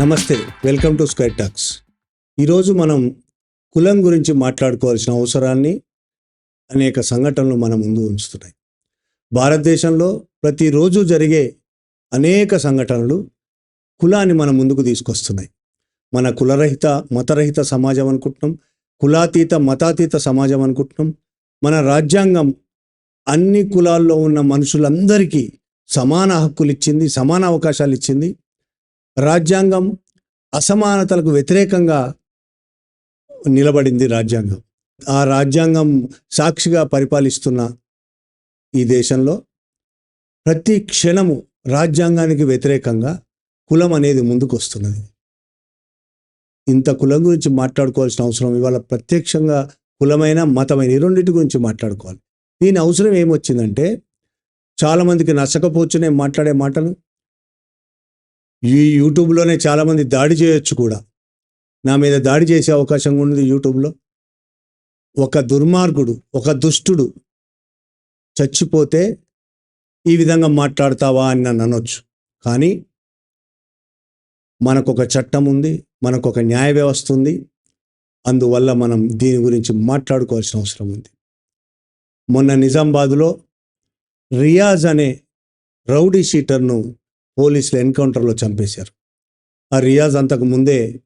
నమస్తే welcome to square talks. ఈరోజు మనం కులం గురించి మాట్లాడుకోవాల్సిన అవసరాన్ని అనేక సంఘటనలు మన ముందు ఉంచుతున్నాయి. భారతదేశంలో ప్రతిరోజు జరిగే అనేక సంఘటనలు కులాన్ని మన ముందుకు తీసుకొస్తున్నాయి. మన కులరహిత మతరహిత సమాజం అనుకుంటున్నాం కులాతీత మతాతీత సమాజం అనుకుంటున్నాం. మన రాజ్యాంగం అన్ని కులాల్లో ఉన్న మనుషులందరికీ సమాన హక్కులు ఇచ్చింది సమాన అవకాశాలు ఇచ్చింది. రాజ్యాంగం అసమానతలకు వ్యతిరేకంగా నిలబడింది రాజ్యాంగం. ఆ రాజ్యాంగం సాక్షిగా పరిపాలిస్తున్న ఈ దేశంలో ప్రతి క్షణము రాజ్యాంగానికి వ్యతిరేకంగా కులం అనేది ముందుకు వస్తున్నది ఇంత కులం గురించి మాట్లాడుకోవాల్సిన అవసరం ఇవాళ ప్రత్యక్షంగా కులమైన మతమైన ఈ రెండింటి గురించి మాట్లాడుకోవాలి. దీని అవసరం ఏమొచ్చిందంటే చాలామందికి నచ్చకపోవచ్చు నేను మాట్లాడే మాటలు ఈ యూట్యూబ్లోనే చాలామంది దాడి చేయొచ్చు కూడా. నా మీద దాడి చేసే అవకాశం ఉంది యూట్యూబ్లో. ఒక దుర్మార్గుడు ఒక దుష్టుడు చచ్చిపోతే ఈ విధంగా మాట్లాడతావా అని నన్ను అనొచ్చు. కానీ మనకొక చట్టం ఉంది మనకొక న్యాయ వ్యవస్థ ఉంది. అందువల్ల మనం దీని గురించి మాట్లాడుకోవాల్సిన అవసరం ఉంది. మొన్న నిజామాబాద్లో రియాజ్ అనే రౌడీ షీటర్ను పోలీసులు ఎన్కౌంటర్లో చంపేశారు. ఆ రియాజ్ అంతకు ముందే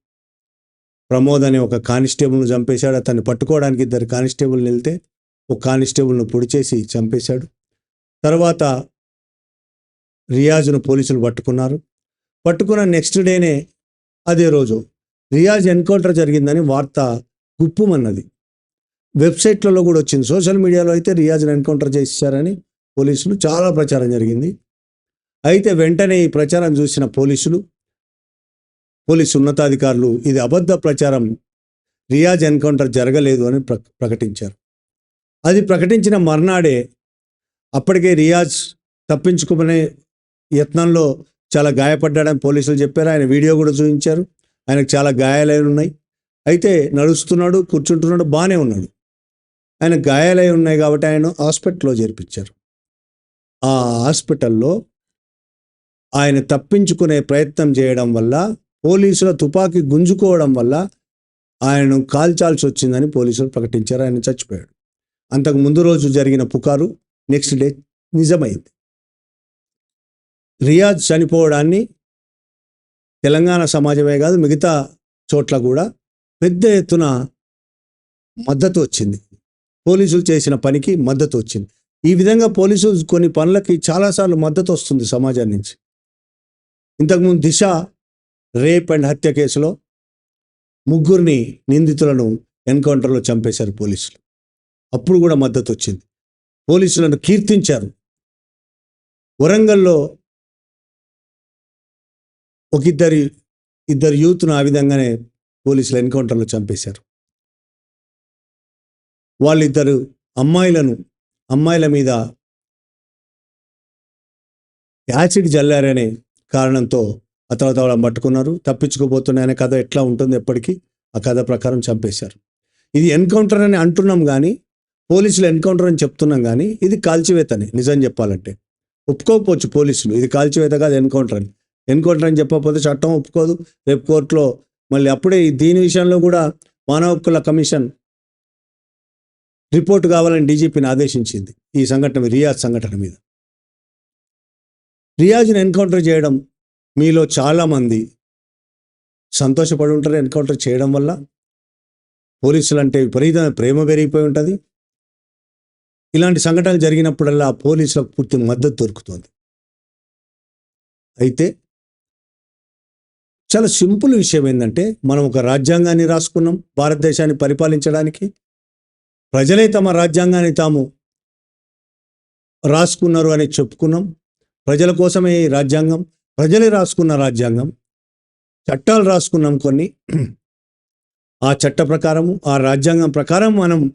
ప్రమోద్ అనే ఒక కానిస్టేబుల్ను చంపేశాడు. అతన్ని పట్టుకోవడానికి ఇద్దరు కానిస్టేబుల్ని వెళ్తే ఒక కానిస్టేబుల్ను పొడి చేసి చంపేశాడు. తర్వాత రియాజ్ను పోలీసులు పట్టుకున్నారు. పట్టుకున్న నెక్స్ట్ డేనే అదే రోజు రియాజ్ ఎన్కౌంటర్ జరిగిందని వార్త గుప్పుమన్నది. వెబ్సైట్లలో కూడా వచ్చింది. సోషల్ మీడియాలో అయితే రియాజ్ను ఎన్కౌంటర్ చేశారని పోలీసులు చాలా ప్రచారం జరిగింది. అయితే వెంటనే ఈ ప్రచారం చూసిన పోలీసులు పోలీసు ఉన్నతాధికారులు ఇది అబద్ధ ప్రచారం రియాజ్ ఎన్కౌంటర్ జరగలేదు అని ప్ర ప్రకటించారు. అది ప్రకటించిన మర్నాడే అప్పటికే రియాజ్ తప్పించుకునే యత్నంలో చాలా గాయపడ్డాడని పోలీసులు చెప్పారు. ఆయన వీడియో కూడా చూపించారు. ఆయనకు చాలా గాయాలై ఉన్నాయి. అయితే నడుస్తున్నాడు కూర్చుంటున్నాడు బాగానే ఉన్నాడు. ఆయన గాయాలై ఉన్నాయి కాబట్టి ఆయన హాస్పిటల్లో చేర్పించారు. ఆ హాస్పిటల్లో ఆయన తప్పించుకునే ప్రయత్నం చేయడం వల్ల పోలీసుల తుపాకీ గుంజుకోవడం వల్ల ఆయనను కాల్చాల్సి వచ్చిందని పోలీసులు ప్రకటించారు. ఆయన చచ్చిపోయాడు. అంతకు ముందు రోజు జరిగిన పుకారు నెక్స్ట్ డే నిజమైంది. రియాజ్ చనిపోవడాన్ని తెలంగాణ సమాజమే కాదు మిగతా చోట్ల కూడా పెద్ద ఎత్తున మద్దతు వచ్చింది. పోలీసులు చేసిన పనికి మద్దతు వచ్చింది. ఈ విధంగా పోలీసులు కొన్ని పనులకి చాలాసార్లు మద్దతు వస్తుంది సమాజం నుంచి. ఇంతకుముందు దిశ రేప్ అండ్ హత్య కేసులో ముగ్గురిని నిందితులను ఎన్కౌంటర్లో చంపేశారు పోలీసులు. అప్పుడు కూడా మద్దతు వచ్చింది పోలీసులను కీర్తించారు. వరంగల్లో ఒక ఇద్దరి ఇద్దరు యూత్ను ఆ విధంగానే పోలీసులు ఎన్కౌంటర్లో చంపేశారు. వాళ్ళిద్దరు అమ్మాయిలను అమ్మాయిల మీద యాసిడ్ జల్లారనే కారణంతో ఆ తర్వాత వాళ్ళని పట్టుకున్నారు. తప్పించుకోబోతున్నాయనే కథ ఎట్లా ఉంటుంది ఎప్పటికీ? ఆ కథ ప్రకారం చంపేశారు. ఇది ఎన్కౌంటర్ అని అంటున్నాం కానీ పోలీసులు ఎన్కౌంటర్ అని చెప్తున్నాం కానీ ఇది కాల్చివేతనే నిజం చెప్పాలంటే. ఒప్పుకోకపోవచ్చు పోలీసులు. ఇది కాల్చివేత కాదు ఎన్కౌంటర్ అని. ఎన్కౌంటర్ అని చెప్పకపోతే చట్టం ఒప్పుకోదు. రేపు కోర్టులో మళ్ళీ అప్పుడే దీని విషయంలో కూడా మానవ హక్కుల కమిషన్ రిపోర్ట్ కావాలని డీజీపీని ఆదేశించింది. ఈ సంఘటన రియాజ్ సంఘటన మీద. రియాజ్ని ఎన్కౌంటర్ చేయడం మీలో చాలామంది సంతోషపడి ఉంటారు ఎన్కౌంటర్ చేయడం వల్ల. పోలీసులు అంటే విపరీతమైన ప్రేమ పెరిగిపోయి ఉంటుంది. ఇలాంటి సంఘటనలు జరిగినప్పుడల్లా పోలీసులకు పూర్తి మద్దతు దొరుకుతుంది. అయితే చాలా సింపుల్ విషయం ఏంటంటే మనం ఒక రాజ్యాంగాన్ని రాసుకున్నాం భారతదేశాన్ని పరిపాలించడానికి. ప్రజలే తమ రాజ్యాంగాన్ని తాము రాసుకున్నారు అని చెప్పుకున్నాం. ప్రజల కోసమే ఈ రాజ్యాంగం ప్రజలే రాసుకున్న రాజ్యాంగం చట్టాలు రాసుకున్నాం కొన్ని. ఆ చట్ట ప్రకారము ఆ రాజ్యాంగం ప్రకారం మనం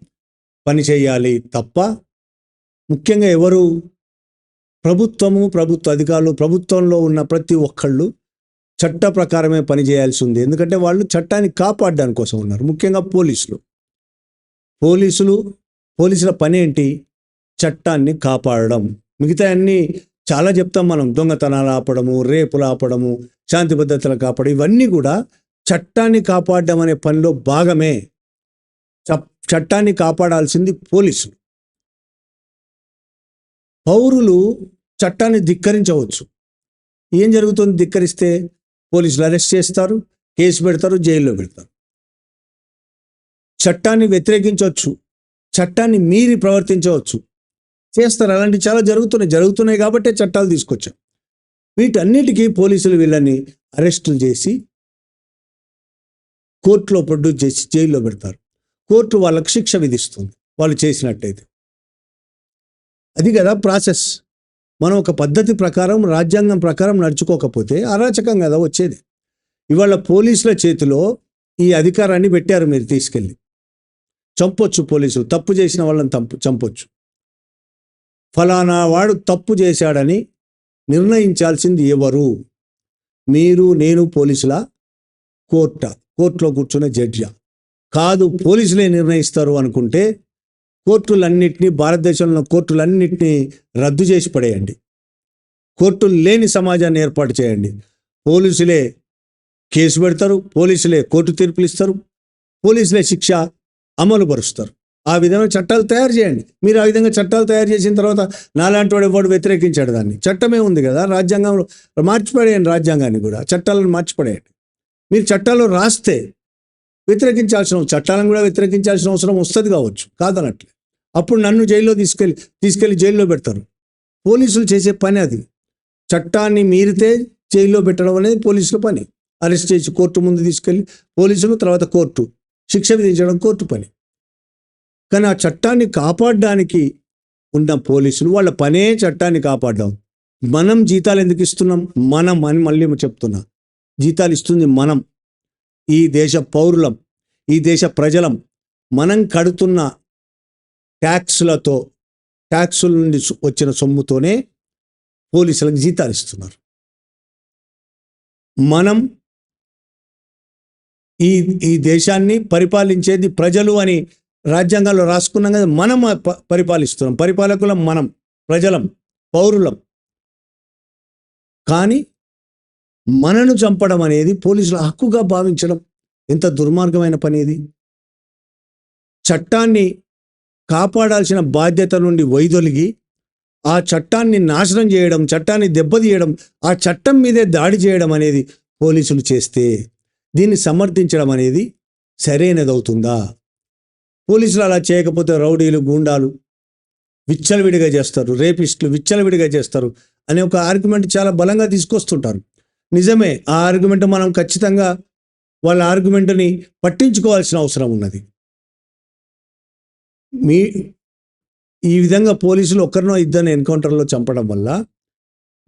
పని చేయాలి తప్ప ముఖ్యంగా ఎవరు ప్రభుత్వము ప్రభుత్వ అధికారులు ప్రభుత్వంలో ఉన్న ప్రతి ఒక్కళ్ళు చట్ట ప్రకారమే పని చేయాల్సి ఉంది. ఎందుకంటే వాళ్ళు చట్టాన్ని కాపాడడానికి కోసం ఉన్నారు. ముఖ్యంగా పోలీసులు. పోలీసులు పోలీసుల పని ఏంటి చట్టాన్ని కాపాడడం. మిగతా అన్ని చాలా చెప్తాం మనం. దొంగతనాలు ఆపడము రేపులు ఆపడము శాంతి భద్రతలు కాపాడు. ఇవన్నీ కూడా చట్టాన్ని కాపాడడం అనే పనిలో భాగమే. చ- చట్టాన్ని కాపాడాల్సింది పోలీసులు. పౌరులు చట్టాన్ని ధిక్కరించవచ్చు. ఏం జరుగుతుంది? ధిక్కరిస్తే పోలీసులు అరెస్ట్ చేస్తారు కేసు పెడతారు జైల్లో పెడతారు. చట్టాన్ని వ్యతిరేకించవచ్చు. చట్టాన్ని మీరి ప్రవర్తించవచ్చు. చేస్తారు. అలాంటివి చాలా జరుగుతున్నాయి. జరుగుతున్నాయి కాబట్టే చట్టాలు తీసుకొచ్చాం. వీటన్నిటికీ పోలీసులు వీళ్ళని అరెస్టులు చేసి కోర్టులో ప్రొడ్యూస్ చేసి జైల్లో పెడతారు. కోర్టు వాళ్ళకి శిక్ష విధిస్తుంది. వాళ్ళు చేసినట్టయితే. అది కదా ప్రాసెస్. మనం ఒక పద్ధతి ప్రకారం రాజ్యాంగం ప్రకారం నడుచుకోకపోతే అరాచకం కదా వచ్చేది. ఇవాళ పోలీసుల చేతిలో ఈ అధికారాన్ని పెట్టారు మీరు తీసుకెళ్ళి. చంపొచ్చు పోలీసులు. తప్పు చేసిన వాళ్ళని తంపు చంపొచ్చు. ఫలానా వాడు తప్పు చేశాడని నిర్ణయించాల్సింది ఎవరు? మీరు నేను పోలీసుల? కోర్ట కోర్టులో కూర్చున్న జడ్జా. కాదు పోలీసులే నిర్ణయిస్తారు అనుకుంటే కోర్టులన్నింటినీ భారతదేశంలో కోర్టులన్నింటినీ రద్దు చేసి పడేయండి. కోర్టులు లేని సమాజాన్ని ఏర్పాటు చేయండి. పోలీసులే కేసు పెడతారు పోలీసులే కోర్టు తీర్పులు ఇస్తారు పోలీసులే శిక్ష అమలుపరుస్తారు. ఆ విధంగా చట్టాలు తయారు చేయండి. మీరు ఆ విధంగా చట్టాలు తయారు చేసిన తర్వాత నాలాంటి వాడు ఎవడు వ్యతిరేకించాడు దాన్ని? చట్టమే ఉంది కదా. రాజ్యాంగంలో మార్చిపడేయండి రాజ్యాంగాన్ని కూడా. చట్టాలను మార్చిపడేయండి. మీరు చట్టాలు రాస్తే వ్యతిరేకించాల్సిన చట్టాలను కూడా వ్యతిరేకించాల్సిన అవసరం వస్తుంది కావచ్చు. కాదనట్లే. అప్పుడు నన్ను జైల్లో తీసుకెళ్ళి తీసుకెళ్ళి జైల్లో పెడతారు. పోలీసులు చేసే పని అది. చట్టాన్ని మీరితే జైల్లో పెట్టడం అనేది పోలీసుల పని. అరెస్ట్ చేసి కోర్టు ముందు తీసుకెళ్ళి పోలీసులు తర్వాత కోర్టు. శిక్ష విధించడం కోర్టు పని. కానీ ఆ చట్టాన్ని కాపాడడానికి ఉన్న పోలీసులు వాళ్ళ పనే చట్టాన్ని కాపాడడం. మనం జీతాలు ఎందుకు ఇస్తున్నాం? మనం అని మళ్ళీ చెప్తున్నా. జీతాలు ఇస్తుంది మనం. ఈ దేశ పౌరులం ఈ దేశ ప్రజలం మనం కడుతున్న ట్యాక్సులతో ట్యాక్సుల నుండి వచ్చిన సొమ్ముతోనే పోలీసులకు జీతాలు ఇస్తున్నారు. మనం ఈ ఈ దేశాన్ని పరిపాలించేది ప్రజలు అని రాజ్యాంగాల్లో రాసుకున్నాం కదా మనం పరిపాలిస్తున్నాం. పరిపాలకులం మనం ప్రజలం పౌరులం. కానీ మనను చంపడం అనేది పోలీసుల హక్కుగా భావించడం ఎంత దుర్మార్గమైన పని ఇది. చట్టాన్ని కాపాడాల్సిన బాధ్యత నుండి వైదొలిగి ఆ చట్టాన్ని నాశనం చేయడం చట్టాన్ని దెబ్బతీయడం ఆ చట్టం మీదే దాడి చేయడం అనేది పోలీసులు చేస్తే దీన్ని సమర్థించడం అనేది సరైనది అవుతుందా పోలీసులు అలా చేయకపోతే రౌడీలు గూండాలు విచ్చలవిడిగా చేస్తారు రేపిస్టులు విచ్చలవిడిగా చేస్తారు అనే ఒక ఆర్గ్యుమెంట్ చాలా బలంగా తీసుకొస్తుంటారు. నిజమే ఆ ఆర్గ్యుమెంట్ మనం ఖచ్చితంగా వాళ్ళ ఆర్గ్యుమెంట్ని పట్టించుకోవాల్సిన అవసరం ఉన్నది. మీ ఈ విధంగా పోలీసులు ఒక్కరినో ఇద్దరిని ఎన్కౌంటర్లో చంపడం వల్ల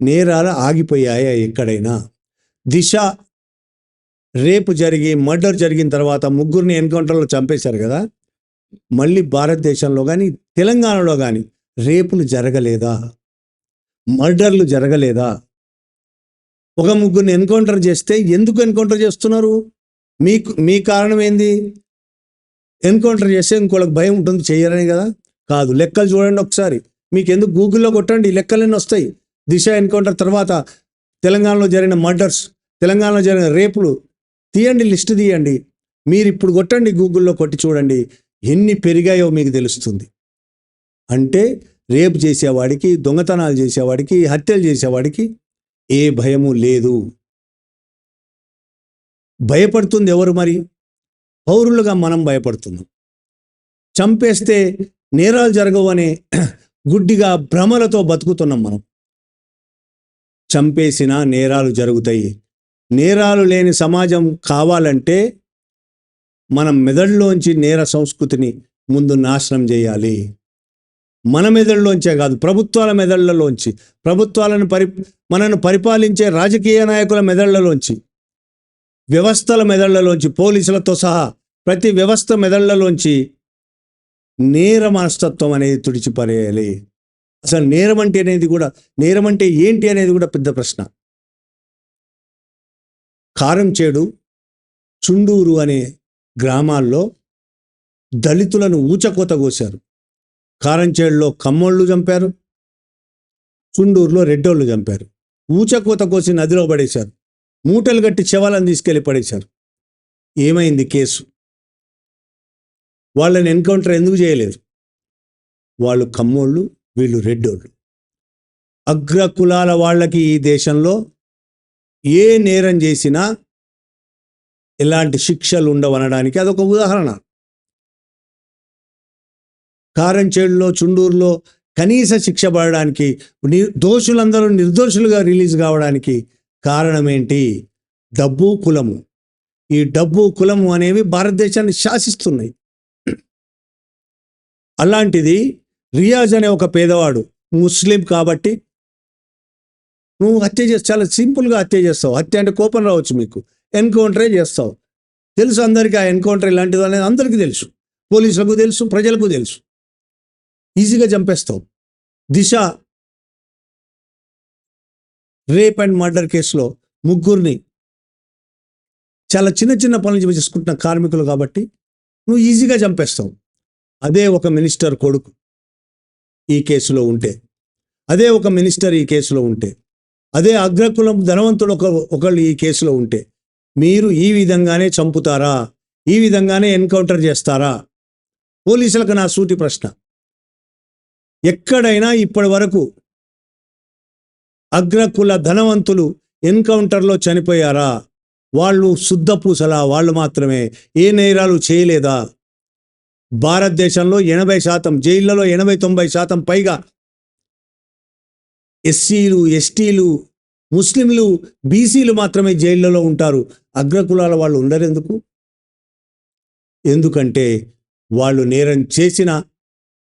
నేరాలు ఆగిపోయాయా ఎక్కడైనా? దిశ రేపు జరిగి మర్డర్ జరిగిన తర్వాత ముగ్గురిని ఎన్కౌంటర్లో చంపేశారు కదా? మళ్ళీ భారతదేశంలో కానీ తెలంగాణలో కానీ రేపులు జరగలేదా? మర్డర్లు జరగలేదా? ఒక ముగ్గురిని ఎన్కౌంటర్ చేస్తే ఎందుకు ఎన్కౌంటర్ చేస్తున్నారు? మీకు మీ కారణం ఏంది? ఎన్కౌంటర్ చేస్తే ఇంకోళ్ళకి భయం ఉంటుంది చేయరని కదా? కాదు లెక్కలు చూడండి ఒకసారి. మీకు ఎందుకు గూగుల్లో కొట్టండి లెక్కలన్నీ వస్తాయి. దిశ ఎన్కౌంటర్ తర్వాత తెలంగాణలో జరిగిన మర్డర్స్ తెలంగాణలో జరిగిన రేపులు తీయండి లిస్ట్ తీయండి. మీరు ఇప్పుడు కొట్టండి గూగుల్లో కొట్టి చూడండి. ఎన్ని పెరిగాయో మీకు తెలుస్తుంది. అంటే రేపు చేసేవాడికి దొంగతనాలు చేసేవాడికి హత్యలు చేసేవాడికి ఏ భయము లేదు. భయపడుతుంది ఎవరు మరి? పౌరులుగా మనం భయపడుతున్నాం. చంపేస్తే నేరాలు జరగవు అనే గుడ్డిగా భ్రమలతో బతుకుతున్నాం మనం. చంపేసిన నేరాలు జరుగుతాయి. నేరాలు లేని సమాజం కావాలంటే మనం మెదడులోంచి నేర సంస్కృతిని ముందు నాశనం చేయాలి. మన మెదడులోంచే కాదు ప్రభుత్వాల మెదళ్ళలోంచి ప్రభుత్వాలను పరి మనను పరిపాలించే రాజకీయ నాయకుల మెదళ్ళలోంచి వ్యవస్థల మెదళ్ళలోంచి పోలీసులతో సహా ప్రతి వ్యవస్థ మెదళ్ళలోంచి నేర మనస్తత్వం అనేది తుడిచిపరేయాలి అసలు నేరం అంటే అనేది కూడా నేరం అంటే ఏంటి అనేది కూడా పెద్ద ప్రశ్న. కారంచేడు చుండూరు అనే గ్రామాల్లో దళితులను ఊచకోత కోశారు. కారంచేడులో కమ్మోళ్ళు చంపారు. చుండూరులో రెడ్డోళ్ళు చంపారు. ఊచకోత కోసి నదిలో పడేశారు. మూటలు కట్టి శవాలను తీసుకెళ్ళి పడేశారు. ఏమైంది కేసు? వాళ్ళని ఎన్కౌంటర్ ఎందుకు చేయలేదు? వాళ్ళు కమ్మోళ్ళు వీళ్ళు రెడ్డోళ్ళు. అగ్ర కులాల వాళ్ళకి ఈ దేశంలో ఏ నేరం చేసినా ఎలాంటి శిక్షలు ఉండవనడానికి అదొక ఉదాహరణ. కారంచేడులో చుండూరులో కనీస శిక్ష పడడానికి ని- దోషులందరూ నిర్దోషులుగా రిలీజ్ కావడానికి కారణం ఏంటి డబ్బు కులము. ఈ డబ్బు కులము అనేవి భారతదేశాన్ని శాసిస్తున్నాయి. అలాంటిది రియాజ్ అనే ఒక పేదవాడు ముస్లిం కాబట్టి నువ్వు హత్య చేసి చాలా సింపుల్గా హత్య చేస్తావు. హత్య అంటే కోపం రావచ్చు మీకు. ఎన్కౌంటరే చేస్తావు. తెలుసు అందరికీ ఆ ఎన్కౌంటర్ ఇలాంటిది అనేది అందరికీ తెలుసు. పోలీసులకు తెలుసు ప్రజలకు తెలుసు. ఈజీగా చంపేస్తావు. దిశ. రేప్ అండ్ మర్డర్ కేసులో ముగ్గురిని చాలా చిన్న చిన్న పనులు చేసుకుంటున్న కార్మికులు కాబట్టి నువ్వు ఈజీగా చంపేస్తావు. అదే ఒక మినిస్టర్ కొడుకు ఈ కేసులో ఉంటే. అదే ఒక మినిస్టర్ ఈ కేసులో ఉంటే. అదే అగ్రకులం ధనవంతుడు ఒక ఒకళ్ళు ఈ కేసులో ఉంటే. మీరు ఈ విధంగానే చంపుతారా? ఈ విధంగానే ఎన్కౌంటర్ చేస్తారా? పోలీసులకు నా సూటి ప్రశ్న. ఎక్కడైనా ఇప్పటి వరకు అగ్రకుల ధనవంతులు ఎన్కౌంటర్లో చనిపోయారా? వాళ్ళు శుద్ధ పూసలా వాళ్ళు మాత్రమే. ఏ నేరాలు చేయలేదా? భారతదేశంలో ఎనభై శాతం జైళ్ళలో ఎనభై తొంభై శాతం పైగా ఎస్సీలు ఎస్టీలు ముస్లింలు బీసీలు మాత్రమే జైళ్ళలో ఉంటారు. అగ్రకులాల వాళ్ళు ఉండరెందుకు? ఎందుకంటే వాళ్ళు నేరం చేసిన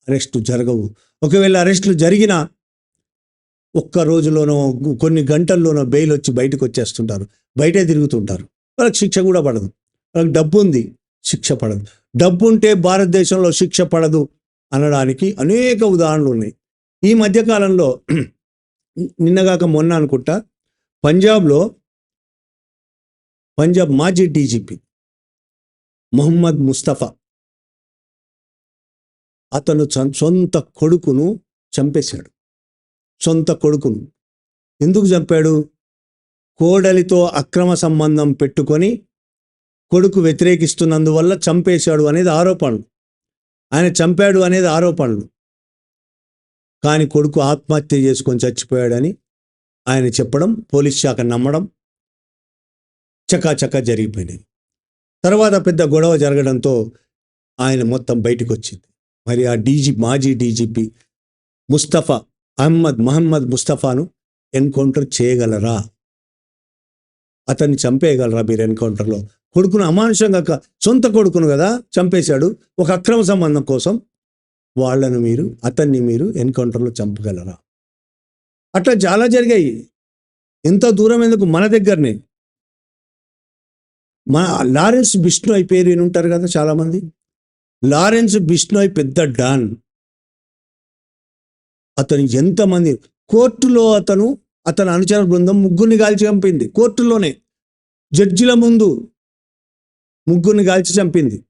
అరెస్టు జరగవు. ఒకవేళ అరెస్టులు జరిగినా ఒక్క రోజులోనో కొన్ని గంటల్లోనో బెయిల్ వచ్చి బయటకు వచ్చేస్తుంటారు బయటే తిరుగుతుంటారు. వాళ్ళకి శిక్ష కూడా పడదు. వాళ్ళకి డబ్బు ఉంది శిక్ష పడదు. డబ్బు ఉంటే భారతదేశంలో శిక్ష పడదు అనడానికి అనేక ఉదాహరణలు ఉన్నాయి ఈ మధ్యకాలంలో నిన్నగాక మొన్న అనుకుంటా పంజాబ్లో పంజాబ్ మాజీ డీజీపీ మొహమ్మద్ ముస్తఫా అతను సొంత కొడుకును చంపేశాడు. సొంత కొడుకును. ఎందుకు చంపాడు? కోడలితో అక్రమ సంబంధం పెట్టుకొని కొడుకు వ్యతిరేకిస్తున్నందువల్ల చంపేశాడు అనేది ఆరోపణలు. ఆయన చంపాడు అనేది ఆరోపణలు. కానీ కొడుకు ఆత్మహత్య చేసుకొని చచ్చిపోయాడని ఆయన చెప్పడం పోలీస్ శాఖ నమ్మడం చకాచకా జరిగిపోయినాయి. తర్వాత పెద్ద గొడవ జరగడంతో ఆయన మొత్తం బయటకు వచ్చింది మరి ఆ డీజీ మాజీ డీజీపీ ముస్తఫా అహ్మద్ మహమ్మద్ ముస్తఫాను ఎన్కౌంటర్ చేయగలరా? అతన్ని చంపేయగలరా మీరు ఎన్కౌంటర్లో? కొడుకును అమానుషంగా సొంత కొడుకును కదా చంపేశాడు. ఒక అక్రమ సంబంధం కోసం వాళ్ళను మీరు అతన్ని మీరు ఎన్కౌంటర్లో చంపగలరా? అట్లా చాలా జరిగాయి. ఎంత దూరం ఎందుకు? మన దగ్గరనే. మన లారెన్స్ బిష్ణోయ్ పేరు వినుంటారు కదా చాలామంది? లారెన్స్ బిష్ణోయ్ పెద్ద డాన్. అతను ఎంతమంది? కోర్టులో అతను అతని అనుచర బృందం ముగ్గురిని కాల్చి చంపింది. కోర్టులోనే. జడ్జిల ముందు ముగ్గురిని కాల్చి చంపింది.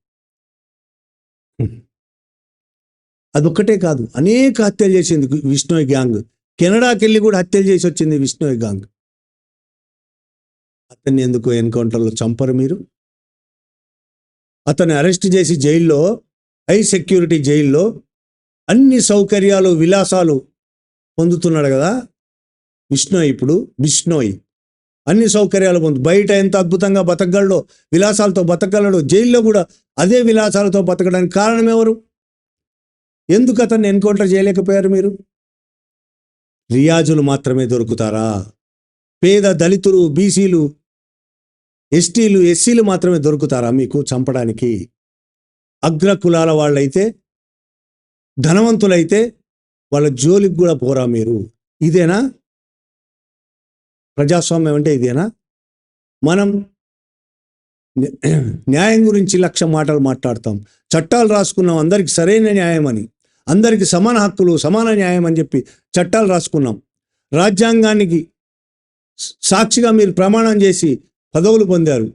అదొక్కటే కాదు. అనేక హత్యలు చేసింది విష్ణోయ్ గ్యాంగ్. కెనడాకి వెళ్ళి కూడా హత్యలు చేసి వచ్చింది విష్ణోయ్ గ్యాంగ్. అతన్ని ఎందుకు ఎన్కౌంటర్లో చంపరు మీరు? అతన్ని అరెస్ట్ చేసి జైల్లో హై సెక్యూరిటీ జైల్లో అన్ని సౌకర్యాలు విలాసాలు పొందుతున్నాడు కదా? విష్ణోయ్ ఇప్పుడు. విష్ణోయ్. అన్ని సౌకర్యాలు పొందు బయట ఎంత అద్భుతంగా బతకగలడో విలాసాలతో బతకగలడో జైల్లో కూడా అదే విలాసాలతో బతకడానికి కారణం ఎవరు? ఎందుకు అతన్ని ఎన్కౌంటర్ చేయలేకపోయారు మీరు? రియాజులు మాత్రమే దొరుకుతారా? పేద దళితులు బీసీలు ఎస్టీలు ఎస్సీలు మాత్రమే దొరుకుతారా మీకు చంపడానికి? అగ్ర కులాల వాళ్ళైతే ధనవంతులైతే వాళ్ళ జోలికి కూడా పోరా మీరు? ఇదేనా? ప్రజాస్వామ్యం అంటే ఇదేనా? మనం న్యాయం గురించి లక్ష మాటలు మాట్లాడతాం. చట్టాలు రాసుకున్నాం అందరికి సరైన న్యాయం అని అందరికి సమాన హక్కులు సమాన న్యాయం అని చెప్పి చట్టాలు రాసుకున్నాం. రాజ్యాంగానికి సాక్షిగా మీరు ప్రమాణం చేసి పదవులు పొందారు.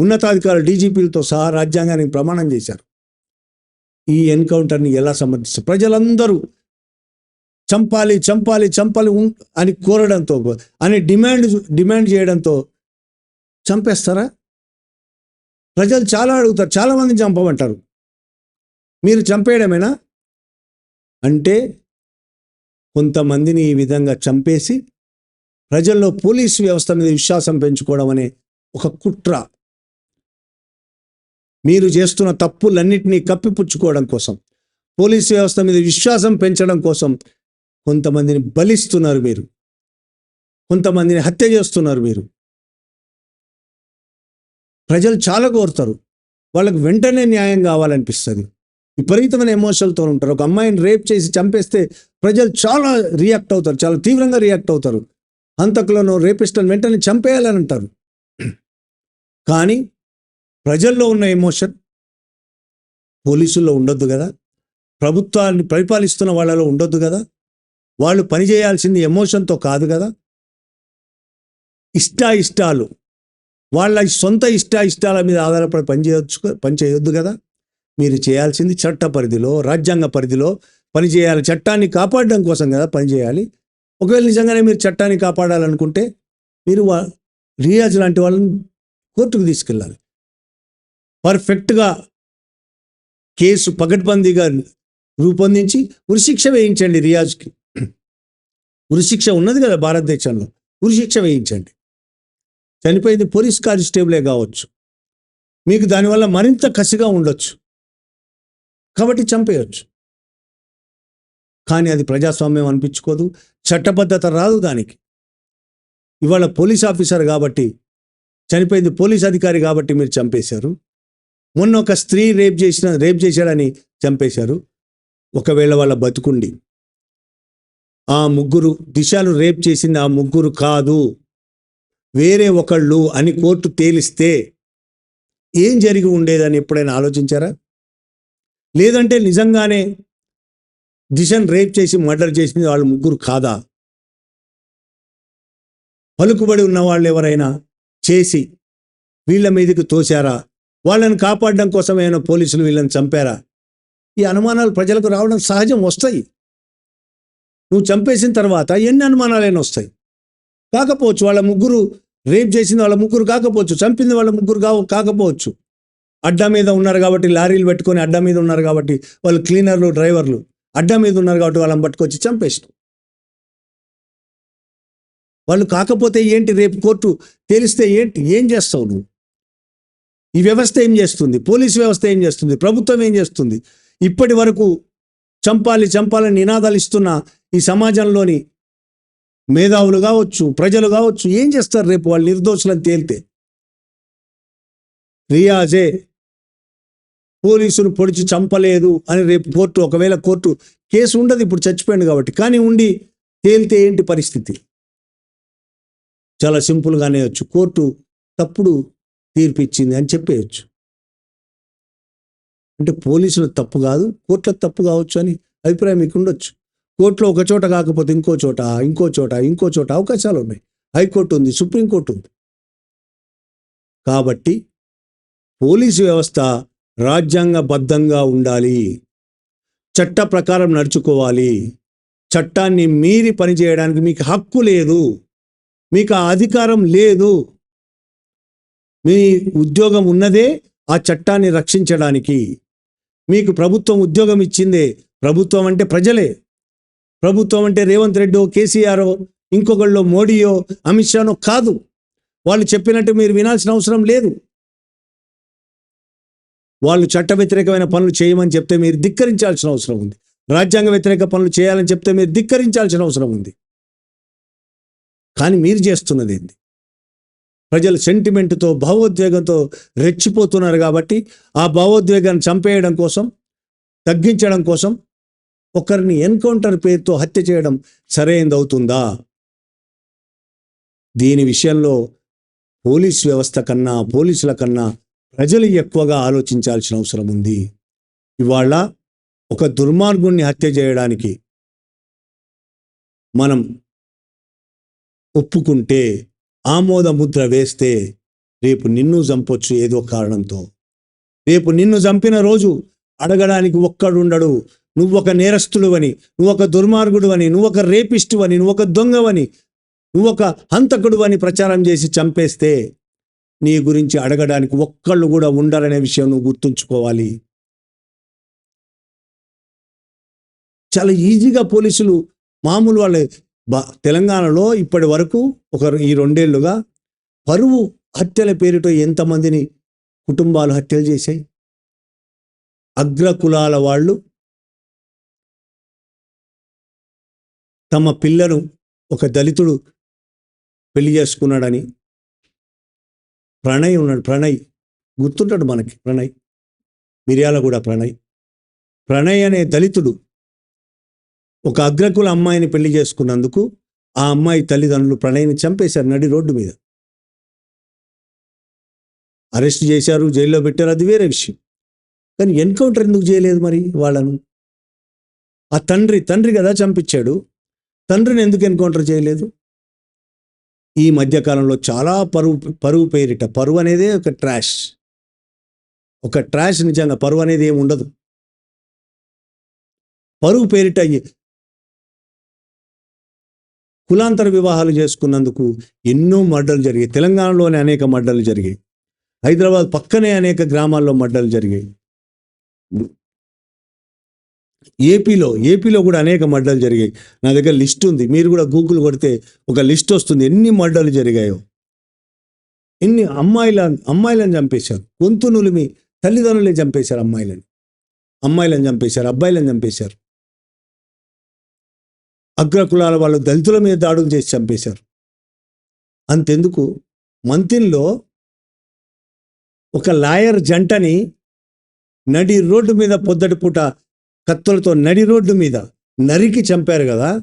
ఉన్నతాధికారులు డీజీపీలతో సహా రాజ్యాంగానికి ప్రమాణం చేశారు. ఈ ఎన్కౌంటర్ని ఎలా సమర్థిస్తారు? ప్రజలందరూ చంపాలి చంపాలి చంపాలి ఉం- అని కోరడంతో అని డిమాండ్ డిమాండ్ చేయడంతో చంపేస్తారా? ప్రజలు చాలా అడుగుతారు చాలామంది చంపమంటారు. మీరు చంపేయడమేనా? అంటే కొంతమందిని ఈ విధంగా చంపేసి ప్రజల్లో పోలీసు వ్యవస్థ మీద విశ్వాసం పెంచుకోవడం అనే ఒక కుట్ర. మీరు చేస్తున్న తప్పులన్నింటినీ కప్పిపుచ్చుకోవడం కోసం పోలీసు వ్యవస్థ మీద విశ్వాసం పెంచడం కోసం కొంతమందిని బలిస్తున్నారు మీరు. కొంతమందిని హత్య చేస్తున్నారు మీరు. ప్రజలు చాలా కోరుతారు వాళ్ళకు వెంటనే న్యాయం కావాలనిపిస్తుంది. విపరీతమైన ఎమోషన్లతో ఉంటారు. ఒక అమ్మాయిని రేప్ చేసి చంపేస్తే ప్రజలు చాలా రియాక్ట్ అవుతారు. చాలా తీవ్రంగా రియాక్ట్ అవుతారు. హంతకులను రేపిస్టులను వెంటనే చంపేయాలని అంటారు. కానీ ప్రజల్లో ఉన్న ఎమోషన్ పోలీసుల్లో ఉండొద్దు కదా. ప్రభుత్వాన్ని పరిపాలిస్తున్న వాళ్ళలో ఉండొద్దు కదా. వాళ్ళు పనిచేయాల్సింది ఎమోషన్తో కాదు కదా. ఇష్టాయిష్టాలు. వాళ్ళ సొంత ఇష్టాయిష్టాల మీద ఆధారపడి పనిచేయొచ్చు పనిచేయొద్దు కదా. మీరు చేయాల్సింది చట్ట పరిధిలో రాజ్యాంగ పరిధిలో పనిచేయాలి చట్టాన్ని కాపాడడం కోసం కదా పనిచేయాలి ఒకవేళ నిజంగానే మీరు చట్టాన్ని కాపాడాలనుకుంటే మీరు వా రియాజ్ లాంటి వాళ్ళని కోర్టుకు తీసుకెళ్ళాలి. పర్ఫెక్ట్గా కేసు పగడ్బందీగా రూపొందించి ఉరిశిక్ష వేయించండి రియాజ్కి. ఉరిశిక్ష ఉన్నది కదా భారతదేశంలో ఉరిశిక్ష వేయించండి. చనిపోయింది పోలీస్ కానిస్టేబులే కావచ్చు. మీకు దానివల్ల మరింత కసిగా ఉండొచ్చు. కాబట్టి చంపేయచ్చు. కానీ అది ప్రజాస్వామ్యం అనిపించుకోదు చట్టబద్ధత రాదు దానికి. ఇవాళ పోలీస్ ఆఫీసర్ కాబట్టి చనిపోయింది పోలీస్ అధికారి కాబట్టి మీరు చంపేశారు. మొన్న ఒక స్త్రీ రేప్ చేసిన రేప్ చేశాడని చంపేశారు. ఒకవేళ వాళ్ళ బతుకుండి ఆ ముగ్గురు దిశాలు రేప్ చేసింది ఆ ముగ్గురు కాదు. వేరే ఒకళ్ళు అని కోర్టు తేలిస్తే ఏం జరిగి ఉండేదని ఎప్పుడైనా ఆలోచించారా? లేదంటే నిజంగానే దిశను రేప్ చేసి మర్డర్ చేసింది వాళ్ళు ముగ్గురు కాదా? పలుకుబడి ఉన్న వాళ్ళు ఎవరైనా చేసి వీళ్ళ మీదకి తోశారా? వాళ్ళని కాపాడడం కోసం ఏమైనా పోలీసులు వీళ్ళని చంపారా? ఈ అనుమానాలు ప్రజలకు రావడం సహజం వస్తాయి. నువ్వు చంపేసిన తర్వాత ఎన్ని అనుమానాలైనా వస్తాయి. కాకపోవచ్చు వాళ్ళ ముగ్గురు రేప్ చేసింది వాళ్ళ ముగ్గురు కాకపోవచ్చు చంపింది వాళ్ళ ముగ్గురు కాకపోవచ్చు. అడ్డా మీద ఉన్నారు కాబట్టి లారీలు పెట్టుకొని అడ్డా మీద ఉన్నారు కాబట్టి వాళ్ళు క్లీనర్లు డ్రైవర్లు అడ్డా మీద ఉన్నారు కాబట్టి వాళ్ళని పట్టుకొచ్చి చంపేసిన. వాళ్ళు కాకపోతే ఏంటి రేపు కోర్టు తేలిస్తే ఏంటి? ఏం చేస్తావు నువ్వు? ఈ వ్యవస్థ ఏం చేస్తుంది? పోలీస్ వ్యవస్థ ఏం చేస్తుంది? ప్రభుత్వం ఏం చేస్తుంది? ఇప్పటి వరకు చంపాలి చంపాలని నినాదాలు ఇస్తున్న ఈ సమాజంలోని మేధావులు కావచ్చు ప్రజలు కావచ్చు ఏం చేస్తారు రేపు వాళ్ళు నిర్దోషులను తేలితే? రియాజే పోలీసును పొడిచి చంపలేదు అని రేపు కోర్టు ఒకవేళ కోర్టు కేసు ఉండదు ఇప్పుడు చచ్చిపోయింది కాబట్టి. కానీ ఉండి తేలితే ఏంటి పరిస్థితి? చాలా సింపుల్గానే వచ్చు కోర్టు తప్పుడు తీర్పు ఇచ్చింది అని చెప్పేయచ్చు. అంటే పోలీసుల తప్పు కాదు కోర్టుల తప్పు కావచ్చు అని అభిప్రాయం మీకు ఉండొచ్చు. కోర్టులో ఒక చోట కాకపోతే ఇంకో చోట ఇంకో చోట ఇంకో చోట అవకాశాలు ఉన్నాయి. హైకోర్టు ఉంది సుప్రీంకోర్టు ఉంది. కాబట్టి పోలీసు వ్యవస్థ రాజ్యాంగబద్ధంగా ఉండాలి. చట్ట ప్రకారం నడుచుకోవాలి. చట్టాన్ని మీరి పనిచేయడానికి మీకు హక్కు లేదు. మీకు ఆ అధికారం లేదు. మీ ఉద్యోగం ఉన్నదే ఆ చట్టాన్ని రక్షించడానికి. మీకు ప్రభుత్వం ఉద్యోగం ఇచ్చిందే. ప్రభుత్వం అంటే ప్రజలే. ప్రభుత్వం అంటే రేవంత్ రెడ్డో కేసీఆరో ఇంకొకళ్ళో మోడీయో అమిత్ షానో కాదు. వాళ్ళు చెప్పినట్టు మీరు వినాల్సిన అవసరం లేదు. వాళ్ళు చట్ట వ్యతిరేకమైన పనులు చేయమని చెప్తే మీరు ధిక్కరించాల్సిన అవసరం ఉంది. రాజ్యాంగ వ్యతిరేక పనులు చేయాలని చెప్తే మీరు ధిక్కరించాల్సిన అవసరం ఉంది. కానీ మీరు చేస్తున్నది ఏంది? ప్రజలు సెంటిమెంట్తో భావోద్వేగంతో రెచ్చిపోతున్నారు కాబట్టి ఆ భావోద్వేగాన్ని చంపేయడం కోసం తగ్గించడం కోసం ఒకరిని ఎన్కౌంటర్ పేరుతో హత్య చేయడం సరైనది అవుతుందా? దీని విషయంలో పోలీస్ వ్యవస్థ కన్నా పోలీసుల కన్నా ప్రజలు ఎక్కువగా ఆలోచించాల్సిన అవసరం ఉంది. ఇవాళ ఒక దుర్మార్గుణ్ణి హత్య చేయడానికి మనం ఒప్పుకుంటే ఆమోద ముద్ర వేస్తే రేపు నిన్ను చంపొచ్చు ఏదో కారణంతో. రేపు నిన్ను చంపిన రోజు అడగడానికి ఒక్కడుండడు. నువ్వు ఒక నువ్వొక అని నువ్వు ఒక దుర్మార్గుడు అని నువ్వు ఒక నువ్వు ఒక దొంగవని నువ్వు ఒక హంతకుడు అని ప్రచారం చేసి చంపేస్తే నీ గురించి అడగడానికి ఒక్కళ్ళు కూడా ఉండరనే విషయం నువ్వు గుర్తుంచుకోవాలి. చాలా ఈజీగా పోలీసులు మామూలు వాళ్ళ. బా తెలంగాణలో ఇప్పటి వరకు ఒక ఈ రెండేళ్ళుగా పరువు హత్యల పేరుతో ఎంతమందిని కుటుంబాలు హత్యలు చేశాయి? అగ్ర కులాల వాళ్ళు తమ పిల్లను ఒక దళితుడు పెళ్ళి చేసుకున్నాడని ప్రణయ్ ఉన్నాడు. ప్రణయ్. గుర్తుంటాడు మనకి. ప్రణయ్. మిర్యాల కూడా ప్రణయ్. ప్రణయ్ అనే దళితుడు ఒక అగ్రకుల అమ్మాయిని పెళ్ళి చేసుకున్నందుకు ఆ అమ్మాయి తల్లిదండ్రులు ప్రణయ్ని చంపేశారు నడి రోడ్డు మీద. అరెస్ట్ చేశారు జైల్లో పెట్టారు. అది వేరే విషయం. కానీ ఎన్కౌంటర్ ఎందుకు చేయలేదు మరి వాళ్ళను? ఆ తండ్రి తండ్రి కదా చంపించాడు. తండ్రిని ఎందుకు ఎన్కౌంటర్ చేయలేదు? ఈ మధ్యకాలంలో చాలా పరువు పరువు పేరిట పరువు అనేదే ఒక ట్రాష్ ఒక ట్రాష్ నిజంగా పరువు అనేది ఏమి ఉండదు. పరువు పేరిట కులాంతర వివాహాలు చేసుకున్నందుకు ఎన్నో మర్డర్లు జరిగాయి. తెలంగాణలోనే అనేక మర్డర్లు జరిగాయి. హైదరాబాద్ పక్కనే అనేక గ్రామాల్లో మర్డర్లు జరిగాయి. ఏపీలో ఏపీలో కూడా అనేక మర్డర్లు జరిగాయి. నా దగ్గర లిస్ట్ ఉంది. మీరు కూడా గూగుల్ కొడితే ఒక లిస్ట్ వస్తుంది. ఎన్ని మర్డర్లు జరిగాయో. ఎన్ని అమ్మాయిల అమ్మాయిలను చంపేశారు. గొంతు నులిమి తల్లిదండ్రులే చంపేశారు అమ్మాయిలని. అమ్మాయిలను చంపేశారు అబ్బాయిలను చంపేశారు. అగ్ర కులాల వాళ్ళు దళితుల మీద దాడులు చేసి చంపేశారు. అంతెందుకు? మంతిన్లో ఒక లాయర్ జంటని నడి రోడ్డు మీద పొద్దటి పూట కత్తులతో నడి రోడ్డు మీద నరికి చంపారు కదా?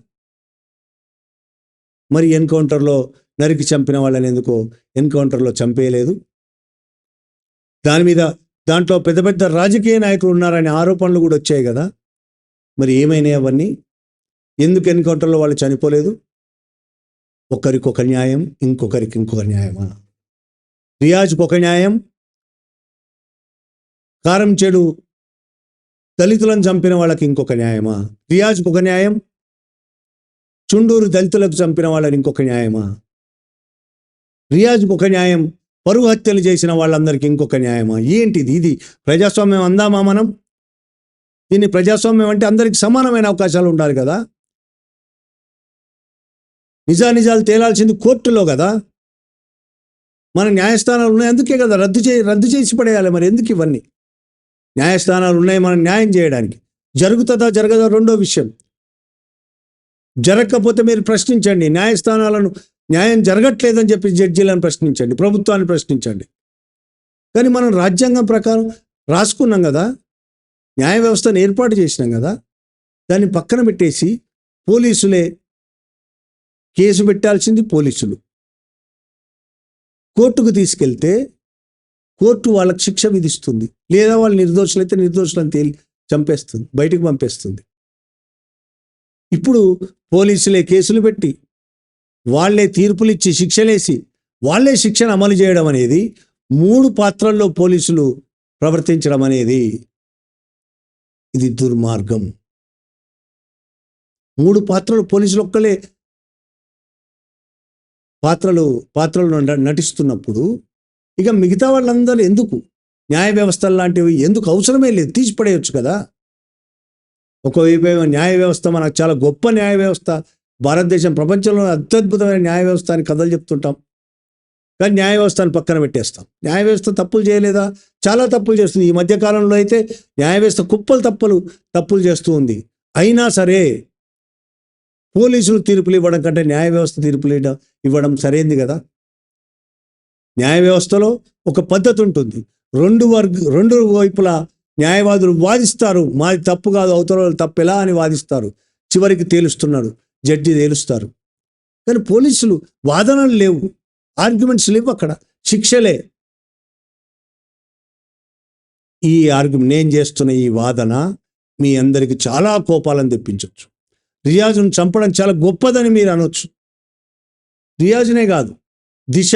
మరి ఎన్కౌంటర్లో నరికి చంపిన వాళ్ళని ఎందుకు ఎన్కౌంటర్లో చంపేయలేదు? దాని మీద దాంట్లో పెద్ద పెద్ద రాజకీయ నాయకులు ఉన్నారనే ఆరోపణలు కూడా వచ్చాయి కదా? మరి ఏమైనాయి అవన్నీ? ఎందుకు ఎన్కౌంటర్లో వాళ్ళు చనిపోలేదు? ఒకరికి ఒక న్యాయం ఇంకొకరికి ఇంకొక న్యాయమా? రియాజ్కి ఒక న్యాయం? కారం చెడు దళితులను చంపిన వాళ్ళకి ఇంకొక న్యాయమా? రియాజ్కి ఒక న్యాయం? చుండూరు దళితులకు చంపిన వాళ్ళని ఇంకొక న్యాయమా? రియాజ్కి ఒక న్యాయం? పరువు హత్యలు చేసిన వాళ్ళందరికీ ఇంకొక న్యాయమా? ఏంటిది ఇది? ప్రజాస్వామ్యం అందామా మనం? దీన్ని ప్రజాస్వామ్యం అంటే అందరికి సమానమైన అవకాశాలు ఉండాలి కదా? నిజానిజాలు తేలాల్సింది కోర్టులో కదా? మన న్యాయస్థానాలు ఉన్నాయి అందుకే కదా రద్దు చే రద్దు చేసి పడేయాలి మరి ఎందుకు ఇవన్నీ? న్యాయస్థానాలు ఉన్నాయి మనం న్యాయం చేయడానికి. జరుగుతుందా జరగదా రెండో విషయం. జరగకపోతే మీరు ప్రశ్నించండి. న్యాయస్థానాలను న్యాయం జరగట్లేదని చెప్పి జడ్జీలను ప్రశ్నించండి ప్రభుత్వాన్ని ప్రశ్నించండి. కానీ మనం రాజ్యాంగం ప్రకారం రాసుకున్నాం కదా న్యాయ వ్యవస్థను ఏర్పాటు చేసినాం కదా దాన్ని పక్కన పెట్టేసి పోలీసులే కేసు పెట్టాల్సింది పోలీసులు. కోర్టుకు తీసుకెళ్తే కోర్టు వాళ్ళకి శిక్ష విధిస్తుంది. లేదా వాళ్ళు నిర్దోషులైతే నిర్దోషులను తేలి చంపేస్తుంది బయటకు పంపేస్తుంది. ఇప్పుడు పోలీసులే కేసులు పెట్టి వాళ్ళే తీర్పులు ఇచ్చి శిక్షలేసి వాళ్ళే శిక్షను అమలు చేయడం అనేది మూడు పాత్రల్లో పోలీసులు ప్రవర్తించడం అనేది ఇది దుర్మార్గం. మూడు పాత్రలు పోలీసులు ఒక్కలే పాత్రలు పాత్రలు నటిస్తున్నప్పుడు ఇక మిగతా వాళ్ళందరూ ఎందుకు? న్యాయ వ్యవస్థలు లాంటివి ఎందుకు? అవసరమే లేదు. తీసిపడేయచ్చు కదా. ఒకవైపు న్యాయ వ్యవస్థ మనకు చాలా గొప్ప న్యాయ వ్యవస్థ. భారతదేశం ప్రపంచంలో అత్యద్భుతమైన న్యాయ వ్యవస్థ అని కథలు చెప్తుంటాం. కానీ న్యాయ వ్యవస్థను పక్కన పెట్టేస్తాం. న్యాయ వ్యవస్థ తప్పులు చేయలేదా? చాలా తప్పులు చేస్తుంది. ఈ మధ్యకాలంలో అయితే న్యాయ వ్యవస్థ కుప్పలు తప్పులు తప్పులు చేస్తూ ఉంది. అయినా సరే పోలీసులు తీర్పులు ఇవ్వడం కంటే న్యాయ వ్యవస్థ తీర్పులు ఇవ్వడం ఇవ్వడం సరైంది కదా? న్యాయ వ్యవస్థలో ఒక పద్ధతి ఉంటుంది. రెండు వర్గ రెండు వైపులా న్యాయవాదులు వాదిస్తారు. మాది తప్పు కాదు అవతల వాళ్ళు తప్పు ఎలా అని వాదిస్తారు. చివరికి తేలుస్తున్నారు. జడ్జి తేలుస్తారు. కానీ పోలీసులు వాదనలు లేవు. ఆర్గ్యుమెంట్స్ లేవు అక్కడ. శిక్షలే. ఈ ఆర్గ్యుమెంట్ నేను చేస్తున్న ఈ వాదన మీ అందరికి చాలా కోపాలను తెప్పించవచ్చు రియాజును చంపడం చాలా గొప్పదని మీరు అనొచ్చు. రియాజునే కాదు. దిశ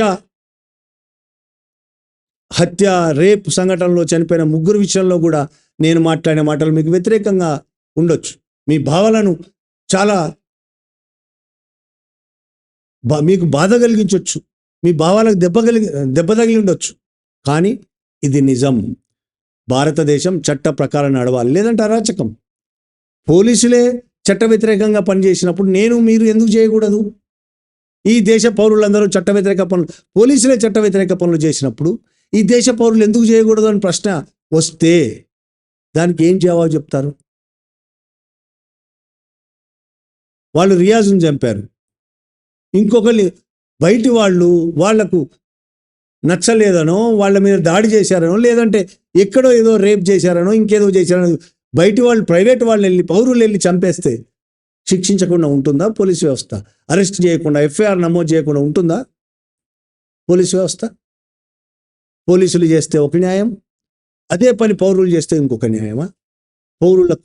హత్య రేప్ సంఘటనలో చనిపోయిన ముగ్గురు విషయంలో కూడా నేను మాట్లాడిన మాటలు మీకు వ్యతిరేకంగా ఉండొచ్చు. మీ భావాలను చాలా బా మీకు బాధ కలిగించవచ్చు మీ భావాలకు దెబ్బ కలిగి దెబ్బ తగిలి ఉండొచ్చు. కానీ ఇది నిజం. భారతదేశం చట్ట ప్రకారం నడవాలి. లేదంటే అరాచకం. పోలీసులే చట్ట వ్యతిరేకంగా పనిచేసినప్పుడు నేను మీరు ఎందుకు చేయకూడదు? ఈ దేశ పౌరులందరూ చట్ట వ్యతిరేక పనులు పోలీసులే చట్ట వ్యతిరేక పనులు చేసినప్పుడు ఈ దేశ పౌరులు ఎందుకు చేయకూడదు అని ప్రశ్న వస్తే దానికి ఏం జవాబు చెప్తారు? వాళ్ళు రియాజ్ను చంపారు. ఇంకొకరి బయటి వాళ్ళు వాళ్ళకు నచ్చలేదనో వాళ్ళ మీద దాడి చేశారనో లేదంటే ఎక్కడో ఏదో రేప్ చేశారనో ఇంకేదో చేశారనో బయటి వాళ్ళు ప్రైవేట్ వాళ్ళు వెళ్ళి పౌరులు వెళ్ళి చంపేస్తే శిక్షించకుండా ఉంటుందా పోలీస్ వ్యవస్థ? అరెస్ట్ చేయకుండా ఎఫ్ఐఆర్ నమోదు చేయకుండా ఉంటుందా? పోలీస్ వ్యవస్థ? పోలీసులు చేస్తే ఒక న్యాయం అదే పని పౌరులు చేస్తే ఇంకొక న్యాయమా? పౌరుల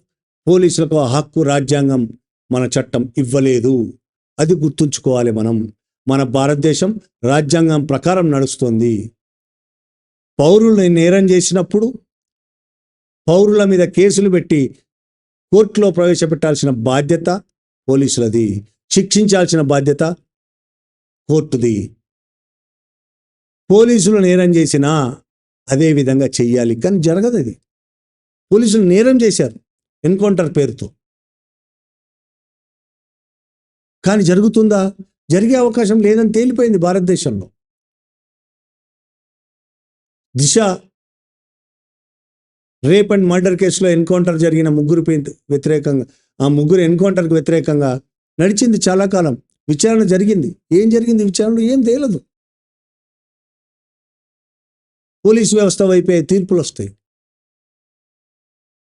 పోలీసులకు ఆ హక్కు రాజ్యాంగం మన చట్టం ఇవ్వలేదు. అది గుర్తుంచుకోవాలి మనం. మన భారతదేశం రాజ్యాంగం ప్రకారం నడుస్తుంది. పౌరుల్ని నేరం చేసినప్పుడు పౌరుల మీద కేసులు పెట్టి కోర్టులో ప్రవేశపెట్టాల్సిన బాధ్యత పోలీసులది. శిక్షించాల్సిన బాధ్యత కోర్టుది. పోలీసులు నేరం చేసినా అదే విధంగా చెయ్యాలి. కానీ జరగదు అది. పోలీసులు నేరం చేశారు ఎన్కౌంటర్ పేరుతో. కానీ జరుగుతుందా? జరిగే అవకాశం లేదని తేలిపోయింది భారతదేశంలో. దిశ. రేప్ అండ్ మర్డర్ కేసులో ఎన్కౌంటర్ జరిగిన ముగ్గురు వ్యతిరేకంగా ఆ ముగ్గురు ఎన్కౌంటర్కి వ్యతిరేకంగా నడిచింది చాలా కాలం. విచారణ జరిగింది. ఏం జరిగింది? విచారణలో ఏం తేలదు. పోలీస్ వ్యవస్థ వైపే తీర్పులు వస్తాయి.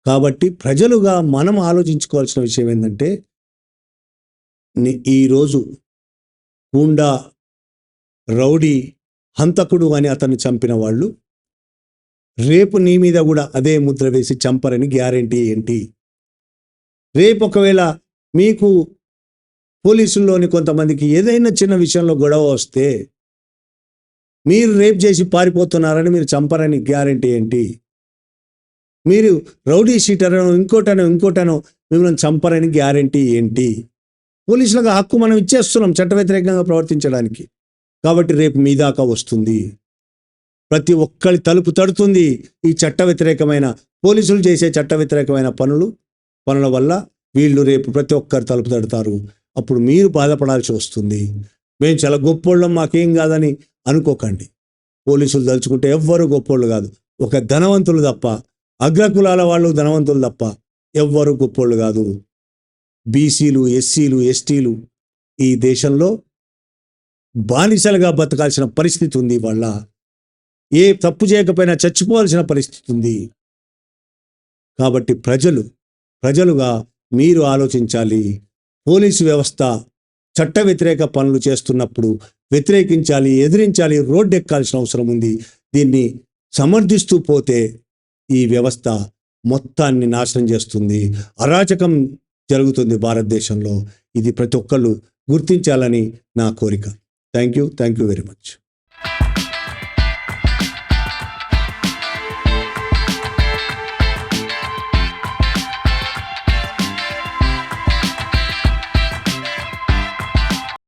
కాబట్టి ప్రజలుగా మనం ఆలోచించుకోవాల్సిన విషయం ఏంటంటే ఈరోజు గూండా రౌడీ హంతకుడు అని అతన్ని చంపిన వాళ్ళు రేపు నీ మీద కూడా అదే ముద్ర వేసి చంపరని గ్యారెంటీ ఏంటి? రేపు ఒకవేళ మీకు పోలీసుల్లోని కొంతమందికి ఏదైనా చిన్న విషయంలో గొడవ వస్తే మీరు రేప్ చేసి పారిపోతున్నారని మీరు చంపరని గ్యారెంటీ ఏంటి? మీరు రౌడీ షీటరనో ఇంకోటనో ఇంకోటనో మిమ్మల్ని చంపరని గ్యారెంటీ ఏంటి? పోలీసులకు హక్కు మనం ఇచ్చేస్తున్నాం చట్ట వ్యతిరేకంగా ప్రవర్తించడానికి. కాబట్టి రేపు మీ దాకా వస్తుంది. ప్రతి ఒక్కరి తలుపు తడుతుంది ఈ చట్ట వ్యతిరేకమైన పోలీసులు చేసే చట్ట వ్యతిరేకమైన పనులు పనుల వల్ల వీళ్ళు రేపు ప్రతి ఒక్కరు తలుపు తడతారు. అప్పుడు మీరు బాధపడాల్సి వస్తుంది. మేము చాలా గొప్పోళ్ళం మాకేం కాదని అనుకోకండి. పోలీసులు తలుచుకుంటే ఎవ్వరు గొప్పోళ్ళు కాదు. ఒక ధనవంతులు తప్ప అగ్రకులాల వాళ్ళు ధనవంతులు తప్ప ఎవ్వరు గొప్పోళ్ళు కాదు. బీసీలు ఎస్సీలు ఎస్టీలు ఈ దేశంలో బానిసలుగా బతకాల్సిన పరిస్థితి ఉంది వాళ్ళ ఏ తప్పు చేయకపోయినా చచ్చిపోవాల్సిన పరిస్థితి ఉంది. కాబట్టి ప్రజలు ప్రజలుగా మీరు ఆలోచించాలి. పోలీసు వ్యవస్థ చట్ట వ్యతిరేక పనులు చేస్తున్నప్పుడు వ్యతిరేకించాలి ఎదిరించాలి రోడ్డు ఎక్కాల్సిన అవసరం ఉంది. దీన్ని సమర్థిస్తూ పోతే ఈ వ్యవస్థ మొత్తాన్ని నాశనం చేస్తుంది. అరాచకం జరుగుతుంది భారతదేశంలో. ఇది ప్రతి ఒక్కళ్ళు గుర్తించాలని నా కోరిక. Thank you thank you very much.